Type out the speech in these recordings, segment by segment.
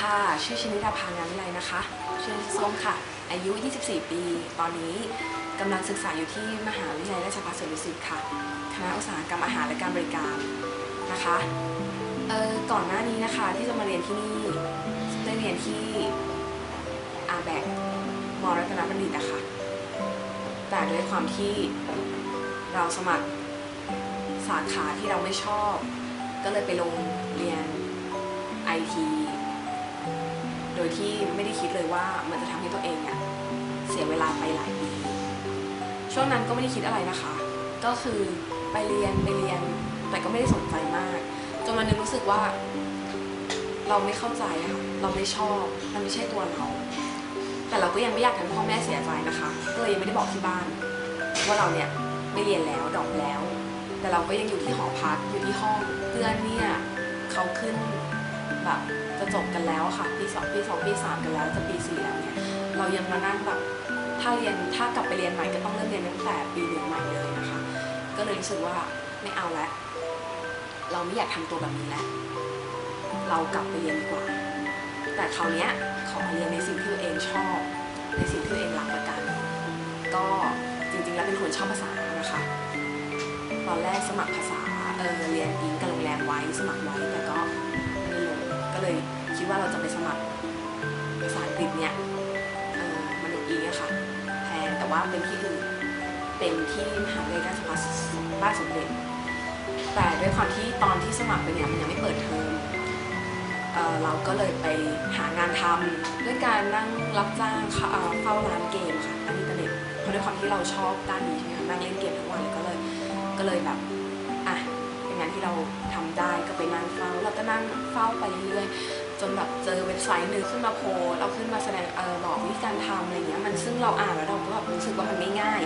ค่ะ ชื่อชนิดาภางานวิไลนะคะ ชื่อส้มค่ะ อายุ 24 ปี ตอนนี้กำลังศึกษาอยู่ที่มหาวิทยาลัยราชภัฏสวนดุสิตค่ะ คณะอุตสาหกรรมอาหารและการบริการนะคะเอ่อก่อนหน้านี้นะคะที่จะมาเรียนที่นี่ได้เรียนที่อาแบกมรัตนบัณฑิตอะคะแต่ด้วยความที่เราสมัครสาขาที่เราไม่ชอบ ก็เลยไปลงเรียนไอที ยที่ไม่ได้คิดเลยว่ามันจะทำให้ตัวเองอะเสียเวลาไปหลายปี ช่วงนั้นก็ไม่ได้คิดอะไรนะคะ ก็คือไปเรียนไปเรียน แต่ก็ไม่ได้สนใจมาก จนวันนึงรู้สึกว่า เราไม่เข้าใจค่ะ เราไม่ชอบ มันไม่ใช่ตัวเรา แต่เราก็ยังไม่อยากทำให้พ่อแม่เสียใจนะคะ ก็เลยยังไม่ได้บอกที่บ้าน ว่าเราเนี่ยไม่เรียนแล้วดอปแล้ว แต่เราก็ยังอยู่ที่หอพักอยู่ที่ห้องเพื่อนเนี่ยเขาขึ้นแบบ จะจบกันแล้วค่ะปีสองปีสองปีสามกันแล้วจะปีสี่แล้วเนี่ยเรายังมานั่งแบบถ้าเรียนถ้ากลับไปเรียนใหม่ก็ต้องเริ่มเรียนตั้งแต่ปีหนึ่งใหม่เลยนะคะ ก็เลยรู้สึกว่าไม่เอาแล้วเราไม่อยากทำตัวแบบนี้แล้วเรากลับไปเรียนดีกว่า แต่คราวเนี้ยขอเรียนในสิ่งที่ตัวเองชอบ ในสิ่งที่ตัวเองรักละกัน ก็จริงๆแล้วเป็นคนชอบภาษานะคะตอนแรกสมัครภาษาเออเรียนอิงกับโรงแรมไว้สมัครไว้แต่ก็ไม่ลงก็เลย คิดว่าเราจะไปสมัครภาษาอังกฤษเนี่ยเออมันดูอิงอะค่ะแทนแต่ว่าเป็นที่อื่นเป็นที่มหาวิทยาลัยราชภัฏบ้านสมเด็จแต่ด้วยความที่ตอนที่สมัครไปเนี่ยมันยังไม่เปิดเทอมเออเราก็เลยไปหางานทำด้วยการนั่งรับจ้างเาเฝ้าร้านเกมค่ะทางอินเทอร์เน็ตเพราะด้วยความที่เราชอบด้านนี้ใช่ไหมคะนั่งเล่นเกมทั้งวันเลยก็เลยก็เลยแบบอะเป็นงานที่เราทำได้ก็ไปนั่งเฝ้าเราก็นั่งเฝ้าไปเรื่อยๆ จนแบบเจอเว็บไซต์หนึ่งขึ้นมาโพสเราขึ้นมาแสดงเออบอกวิธีการทำอะไรเงี้ยมันซึ่งเราอ่านแล้วเราก็แบบรู้สึกว่ามันไม่ง่าย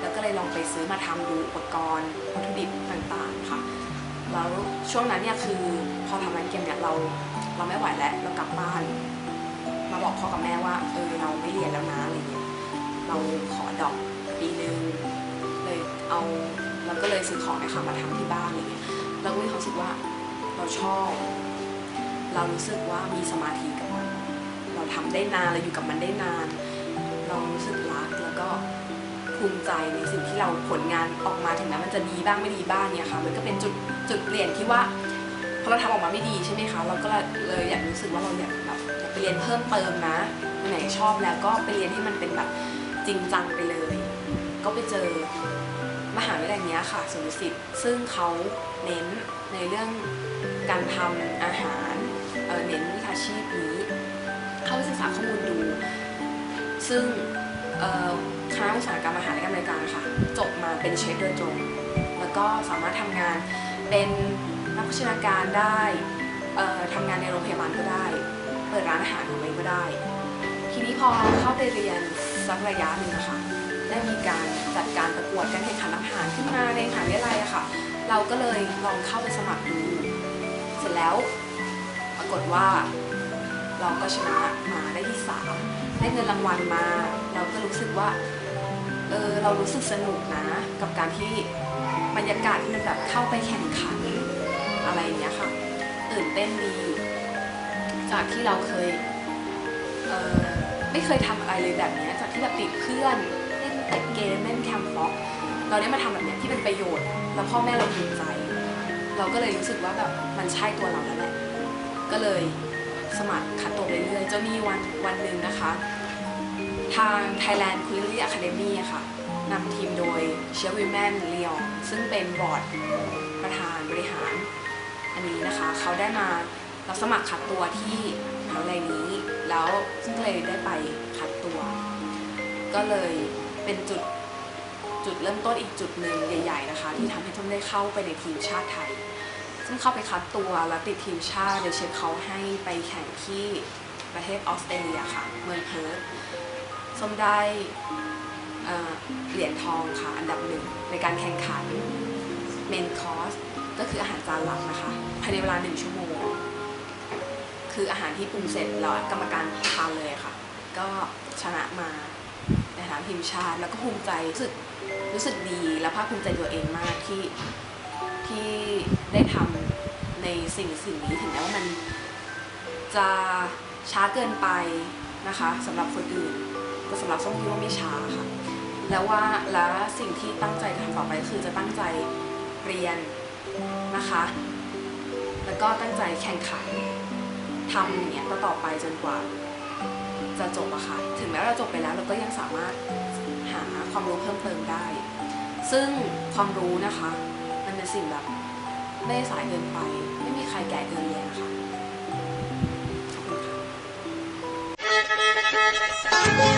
แล้วก็เลยลองไปซื้อมาทำดูอุปกรณ์วัตถุดิบต่างๆค่ะแล้วช่วงนั้นเนี่ยคือพอทำร้านเกมเนี่ยเราเราไม่ไหวแล้วเรากลับบ้าน มาบอกพ่อกับแม่ว่าเออเราไม่เรียนแล้วนะอะไรเงี้ยเราขอดอกปีนึงเลยเอาเราก็เลยซื้อของนะคะมาทำที่บ้านอะไรเงี้ยเราก็มีความรู้สึกว่าเราชอบ เรารู้สึกว่ามีสมาธิกับมัน เราทำได้นานเราอยู่กับมันได้นาน เรารู้สึกรักแล้วก็ภูมิใจในสิ่งที่เราผลงานออกมาถึงแม้มันจะดีบ้างไม่ดีบ้างเนี่ยค่ะมันก็เป็นจุดจุดเปลี่ยนที่ว่าพอเราทำออกมาไม่ดีใช่ไหมคะเราก็เลยอยากรู้สึกว่าเราอยากแบบอยากไปเรียนเพิ่มเติมนะไหนชอบแล้วก็ไปเรียนให้มันเป็นแบบจริงจังไปเลย ก็ไปเจอมหาวิทยาลัยเนี้ยค่ะสวนดุสิตซึ่งเขาเน้นในเรื่องการทำอาหาร เน้นวิชาชีพนี้ เข้าไปศึกษาข้อมูลดู ซึ่งคณะอุตสาหกรรมอาหารและการบริการค่ะ จบมาเป็นเชฟโดยตรง แล้วก็สามารถทำงานเป็นนักโภชนาการได้เอ่อทำงานในโรงพยาบาลก็ได้ เปิดร้านอาหารของเองก็ได้ ทีนี้พอเข้าไปเรียนสักระยะหนึ่งนะคะ ได้มีการจัดการประกวดการแข่งขันอาหารขึ้นมาในมหาวิทยาลัยอะค่ะ เราก็เลยลองเข้าไปสมัครดู เสร็จแล้วากฏว่า เราก็ชนะมาได้ที่สามได้เงินรางวัลมา เราก็รู้สึกว่าเออเรารู้สึกสนุกนะ กับการที่บรรยากาศที่มันแบบเข้าไปแข่งขันอะไรอย่างเงี้ยค่ะตื่นเต้นดีจากที่เราเคยเออไม่เคยทำอะไรเลยแบบเนี้ยจากที่แบบติดเพื่อนเล่นแต่เกมเล่นแคมฟ็อกเราได้มาทำแบบเนี้ยที่เป็นประโยชน์ แล้วพ่อแม่เราภูมิใจ เราก็เลยรู้สึกว่าแบบมันใช่ตัวเราแล้วแหละ ก็เลยสมัครคัดตัวไปเรื่อยๆจนมีวันวันหนึ่งนะคะ ทาง Thailand Culinary Academy อะค่ะนำทีมโดยเชฟวิแมนเลียงซึ่งเป็นบอร์ดประธานบริหาร อันนี้นะคะ เขาได้มารับสมัครคัดตัวที่มหาวิทยาลัยนี้ แล้วซึ่งเลยได้ไปคัดตัว ก็เลยเป็นจุดจุดเริ่มต้นอีกจุดหนึ่งใหญ่ ๆ นะคะ ที่ทำให้ทุ่มได้เข้าไปในทีมชาติไทย ซึ่งเข้าไปคัดตัวแล้วติดทีมชาติโดยเชฟเขาให้ไปแข่งที่ประเทศออสเตรเลียค่ะ เมืองเพิร์ธส้มได้เอ่อเหรียญทองค่ะ อันดับหนึ่งในการแข่งขันเมนคอร์สก็คืออาหารจานหลักนะคะภายในเวลาหนึ่งชั่วโมง คืออาหารที่ปรุงเสร็จแล้วกรรมการทานเลยค่ะ ก็ชนะมาในฐานะทีมชาติ แล้วก็ภูมิใจรู้สึกรู้สึกดีและภาคภูมิใจตัวเองมากที่ ที่ได้ทำในสิ่งสิ่งนี้ถึงแม้ว่ามันจะช้าเกินไปนะคะสำหรับคนอื่นแต่สำหรับส้มคิดว่าไม่ช้าค่ะแล้วว่าและสิ่งที่ตั้งใจจะทำต่อไปคือจะตั้งใจเรียนนะคะ แล้วก็ตั้งใจแข่งขันทำอย่างเงี้ยต่อไปจนกว่า จะจบอะค่ะถึงแม้เราจบไปแล้วเราก็ยังสามารถหาความรู้เพิ่มเติมได้ ซึ่งความรู้นะคะ เป็นสิ่งแบบไม่สายเกินไป ไม่มีใครแก่เกินเลยนะคะขอบคุณค่ะ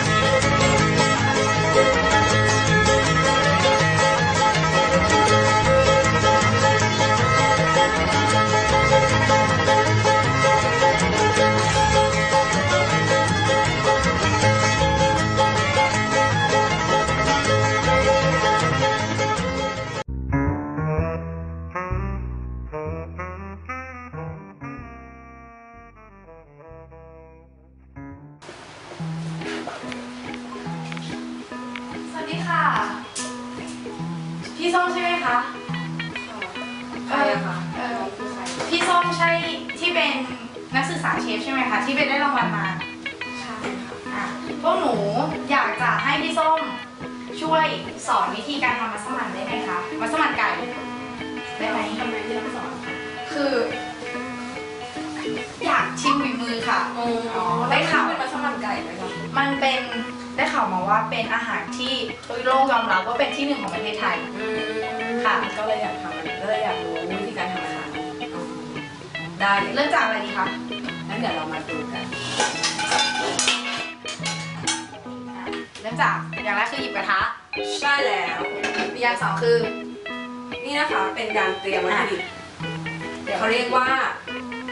พี่ส้มใช่ไหมคะใครอะคะเออพี่ส้มใช่ที่เป็นนักศึกษาเชฟใช่ไหมคะที่ไปได้รางวัลมาใช่ค่ะอะพวกหนูอยากจะให้พี่ส้มช่วยสอนวิธีการทำมัสมั่นได้ไหมคะมัสมั่นไก่ได้ไหมทำไมที่ต้องสอนคะคือ อยากชิมฝีมือค่ะอ๋อได้ข่าวเป็นมัสมั่นไก่ไหมคะมันเป็น ได้ข่าวมาว่าเป็นอาหารที่ทั่วโลกยอมรับว่าเป็นที่หนึ่งของประเทศไทยอืมค่ะ ก็เลยอยากทำมันก็เลยอยากรู้วิธีการทำอาหารอ๋อได้เลยเริ่มจากอะไรดีคะงั้นเดี๋ยวเรามาดูกันเริ่มจากอย่างแรกคือหยิบกระทะใช่แล้วอย่างสองคือ นี่นะคะเป็นการเตรียมวัตถุดิบเขาเรียกว่า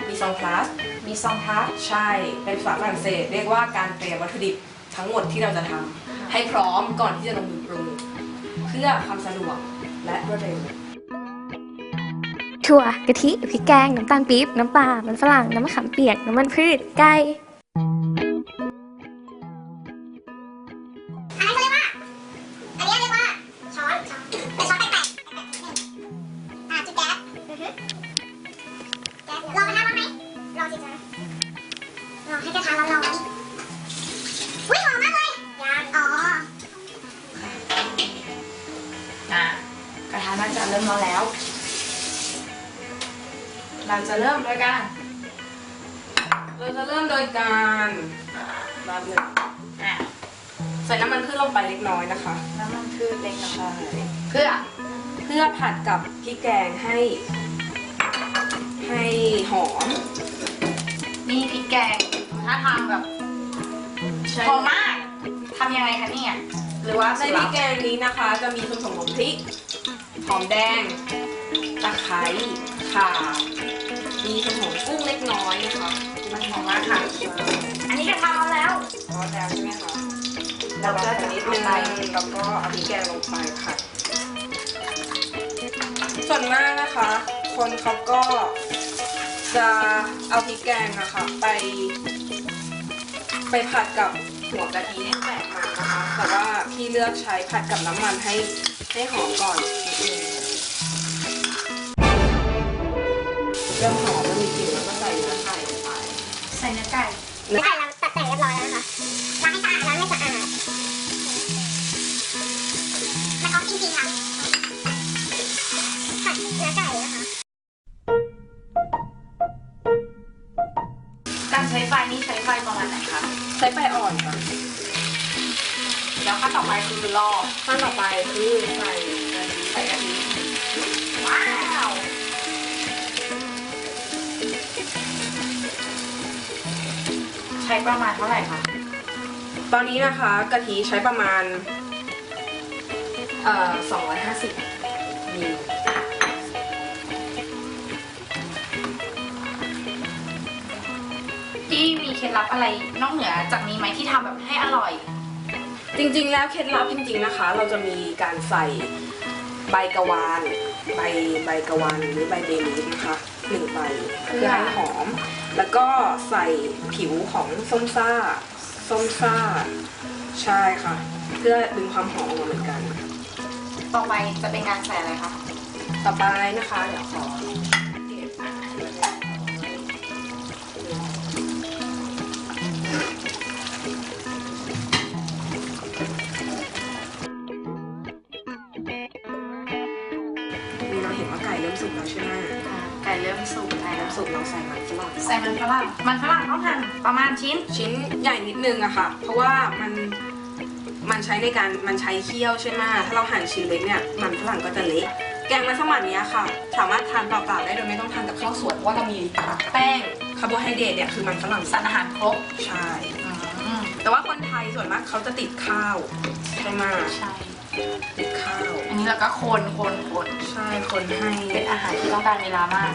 มีซองพลัสมีซองพลัสใช่ เป็นภาษาฝรั่งเศส เรียกว่าการเตรียมวัตถุดิบ ทั้งหมดที่เราจะทำให้พร้อมก่อนที่จะลงมือปรุงเพื่อความสะดวกและรวดเร็วถั่วกะทิพริกแกง น้ำตาลปี๊บ น้ำปลา มันฝรั่ง น้ำมะขามเปียก น้ำมันพืช ไก่อันนี้เขาเรียกว่าอันนี้เรียกว่าช้อนช้อนแต่ช้อนแปลกๆแปลกๆนิดนึงอ่าจุดแก๊สอือฮึแก๊สรอกระทะร้อนไหมรอสิจ๊ะรอให้กระทะร้อนๆ ระทะน่าจะเริ่มร้อนแล้ว เราจะเริ่มโดยการเราจะเริ่มโดยการรอบหนึ่งอะใส่น้ำมันพืชลงไปเล็กน้อยนะคะน้ำมันพืชเล็กน้อยใช่เพื่อเพื่อผัดกับพริกแกงให้ ให้หอมนี่พริกแกงถ้าทางแบบหอมมากทำยังไงคะเนี่ยหรือว่าในพริกแกงนี้นะคะ จะมีส่วนผสมของพริก หอมแดง ตะไคร้ข่ามีส่วนผสมกุ้งเล็กน้อยนะคะมันหอมมากค่ะ อันนี้กระทะร้อนแล้วร้อนแล้วใช่ไหมคะเราก็จะนิดเอานึงไปแล้วก็เอาพริกแกงลงไปค่ะ ส่วนมากนะคะ คนเขาก็จะเอาพริกแกงอะค่ะไป ไปผัดกับหัวกะทิให้แตกมันนะคะ แต่ว่าพี่เลือกใช้ผัดกับน้ำมันให้ให้หอมก่อนนิดนึง เริ่มหอมแล้วมีกลิ่นแล้วก็ใส่เนื้อไก่ลงไปใส่เนื้อไก่ไก่เราตัดแต่งเรียบร้อยแล้วนะคะล้างให้สะอาดล้างให้สะอาดแล้วก็กินทีค่ะ ช้ประมาณเท่าไหร่คะตอนนี้นะคะกะทิใช้ประมาณเอ่อ250มิลพี่มีเคล็ดลับอะไรนอกเหนือจากนี้ไหมที่ทำแบบให้อร่อย จริงๆ แล้วเคล็ดลับจริงๆนะคะ เราจะมีการใส่ใบกะวาน ใบใบกะวานหรือใบเบลีฟนะคะหนึ่งใบเพื่อให้หอม แล้วก็ใส่ผิวของส้มซ่า ส้มซ่า ใช่ค่ะ เพื่อดึงความหอมออกมาเหมือนกัน ต่อไปจะเป็นการใส่อะไรคะ ต่อไปนะคะเดี๋ยวขอ เริ่มสุกแล้วน้ำซุปเราใส่มันฝรั่งใส่มันฝรั่งมันฝรั่งต้องหั่นประมาณชิ้น ชิ้นใหญ่นิดนึงอะค่ะ เพราะว่ามันมันใช้ในการมันใช้เคี่ยวใช่ไหมถ้าเราหั่นชิ้นเล็กเนี่ยมันฝรั่งก็จะเละแกงมัสมั่นเนี้ยค่ะ สามารถทานเปล่าๆได้โดยไม่ต้องทานกับข้าวสวยเพราะว่าเรามีแป้งคาร์โบไฮเดรตเนี่ยคือมันฝรั่งสารอาหารครบใช่อืมแต่ว่าคนไทยส่วนมากเขาจะติดข้าวใช่ไหมใช่ติดข้าว อันนี้เราก็คนคนคนใช่คนให้เป็นอาหารที่ต้องการเวลามาก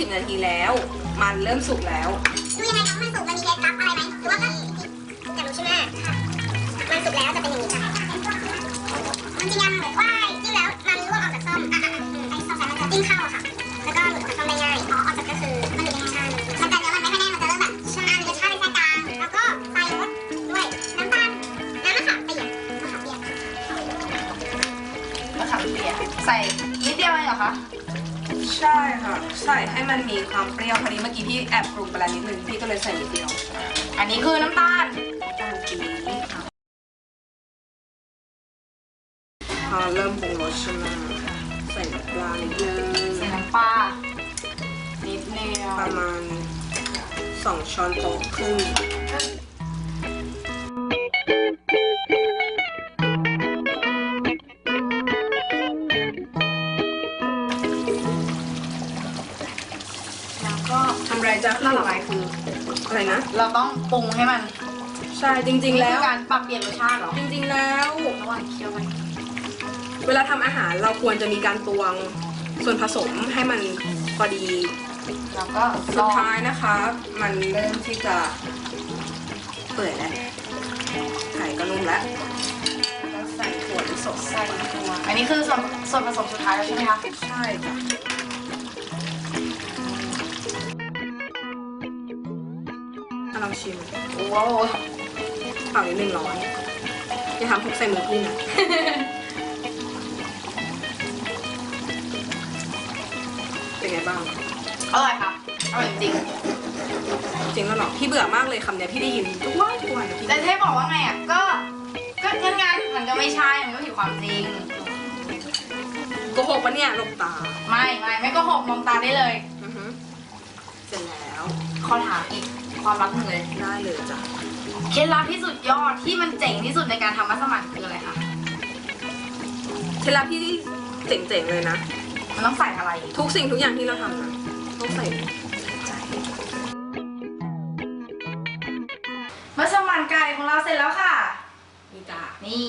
20 นาทีแล้ว มันเริ่มสุกแล้ว ดูยังไงคะมันสุกมันมีเคล็ดลับอะไรไหมหรือว่าก็อยากรู้ใช่ไหมคะมันสุกแล้วจะเป็นอย่างนี้ค่ะมันจะยังเหมือนว่าจิ้มแล้วมันร่วงออกจากส้มอะอะอะไอ้ส้มสายมันจะจิ้มเข้าอะค่ะแล้วก็หลุดออกจากส้มได้ง่ายอ๋อออกจากก็คือมันหลุดยังไงใช่มันจะเนื้อมันไม่ค่อยแน่นมันจะเริ่มแบบชามันจะชาเป็นสายกลางแล้วก็ใส่รสด้วยน้ำตาลน้ำมะขามเปียกมะขามเปียกมะขามเปียกใส่นิดเดียวเองเหรอคะ ใช่ค่ะ ใส่ให้มันมีความเปรี้ยวพอดีเมื่อกี้พี่แอบปรุงไปแล้วนิดนึงพี่ก็เลยใส่นิดเดียว อันนี้คือน้ำตาลน้ำตาลปี๊บพอเริ่มปรุงรสใช่ไหมใส่น้ำปลานิดนึงใส่น้ำปลานิดเดียวประมาณสองช้อนโต๊ะครึ่ง เราต้องปรุงให้มันใช่จริง ๆ แล้ว นี่คือการปรับเปลี่ยนรสชาติเหรอจริง ๆ แล้ว ระหว่างเคี่ยวไปเวลาทำอาหารเราควรจะมีการตวงส่วนผสมให้มันพอดีแล้วก็ลสุดองท้ายนะคะ มันเริ่มที่จะเปื่อยแล้วไข่ก็นุ่มแล้วก็ใส่ถั่วลิสงใส่ตัวอันนี้คือส่วนส่วนผสมสุดท้ายแล้วใช่ไหมคะ ใช่จ้ะ อะลองชิมว้าวเปล่านิดนึงร้อนอย่าทำพกใส่มือพี่นะเป็นไงบ้าง อร่อยค่ะ อร่อยจริงจริงแล้วเหรอพี่เบื่อมากเลยคำเนี้ยพี่ได้ยินทุกวันทุกวันพี่แต่เท่บอกว่าไงอะ ก็ ก็งั้นงั้นมันก็ไม่ใช่ มันก็ผิดความจริง โกหกปะเนี่ยลงตาไม่ไม่ไม่โก็หกมองตาได้เลยอือฮึเสร็จแล้ว ขอถามอีก ความลับหนึ่งเลยได้เลยจ้ะเคล็ดลับที่สุดยอดที่มันเจ๋งที่สุดในการทำมัสมั่นคืออะไรคะเคล็ดลับที่เจ๋งๆเลยนะ มันต้องใส่อะไร ทุกสิ่งทุกอย่างที่เราทำนะต้องใส่ใจมัสมั่นไก่ของเราเสร็จแล้วค่ะนี่จ้ะนี่